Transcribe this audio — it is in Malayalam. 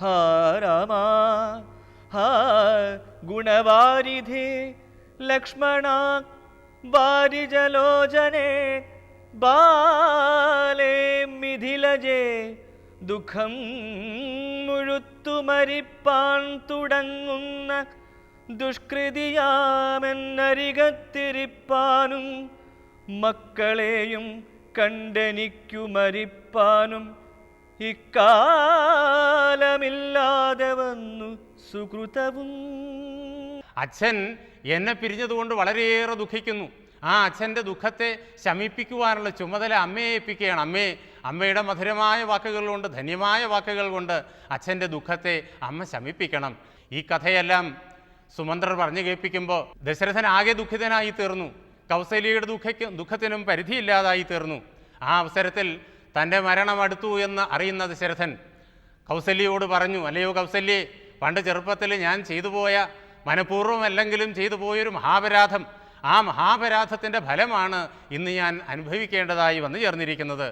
ഹാ രാമ ഗുണവാരിധേ ലക്ഷ്മണ വാരിജലോചനെ ബാലേ മിഥിലജേ ദുഃഖം മുഴുത്തുമരിപ്പാൻ തുടങ്ങുന്ന ദുഷ്കൃതിയാമെന്നരികത്തിരിപ്പാനും മക്കളെയും കണ്ടെനിക്കു മരിപ്പാനും ഇക്കാലമില്ലാതെ വന്നു സുകൃതവും അച്ഛൻ എന്നെ പിരിഞ്ഞതുകൊണ്ട് വളരെയേറെ ദുഃഖിക്കുന്നു. ആ അച്ഛന്റെ ദുഃഖത്തെ ശമിപ്പിക്കുവാനുള്ള ചുമതല അമ്മയെ ഏൽപ്പിക്കുകയാണ്. അമ്മേ അമ്മയുടെ മധുരമായ വാക്കുകൾ കൊണ്ട് ധന്യമായ വാക്കുകൾ കൊണ്ട് അച്ഛന്റെ ദുഃഖത്തെ അമ്മ ശമിപ്പിക്കണം. ഈ കഥയെല്ലാം സുമന്ത്രർ പറഞ്ഞു കേൾപ്പിക്കുമ്പോൾ ദശരഥൻ ആകെ ദുഃഖിതനായി തീർന്നു. കൗസല്യയുടെ ദുഃഖയ്ക്ക് ദുഃഖത്തിനും പരിധിയില്ലാതായി തീർന്നു. ആ അവസരത്തിൽ തന്റെ മരണം അടുത്തു എന്ന് അറിയുന്ന ദശരഥൻ കൗസല്യയോട് പറഞ്ഞു അല്ലയോ കൗസല്യേ പണ്ട് ചെറുപ്പത്തിൽ ഞാൻ ചെയ്തു പോയ മനഃപൂർവമല്ലെങ്കിലും ചെയ്തു പോയൊരു മഹാപരാധം. ആ മഹാപരാധത്തിന്റെ ഫലമാണ് ഇന്ന് ഞാൻ അനുഭവിക്കേണ്ടതായി വന്നു ചേർന്നിരിക്കുന്നത്.